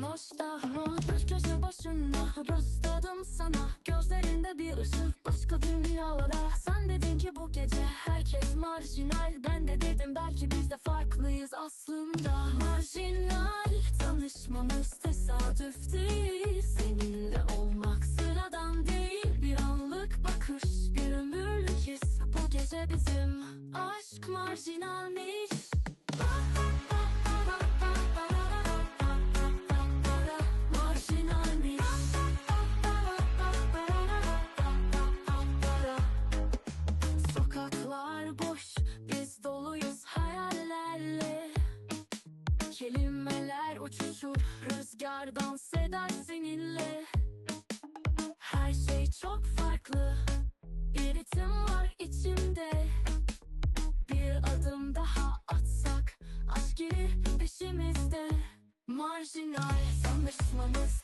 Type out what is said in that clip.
Noşta Baş köşe başında Rastladım sana. Gözlerinde bir ışık Başka dünyalara. Sen dedin ki bu gece Herkes marjinal. Ben de dedim belki biz de farklıyız aslında. Marjinal Tanışmamız tesadüf değil. Seninle olmak sıradan değil. Bir anlık bakış Bir ömürlük his. Bu gece bizim Aşk marjinalmiş Marjinalmiş Kelimeler uçuşur Rüzgar dans eder seninle. Her şey çok farklı Bir ritim var içimde. Bir adım daha atsak Aşk gelir peşimizde. Marjinal tanışmamız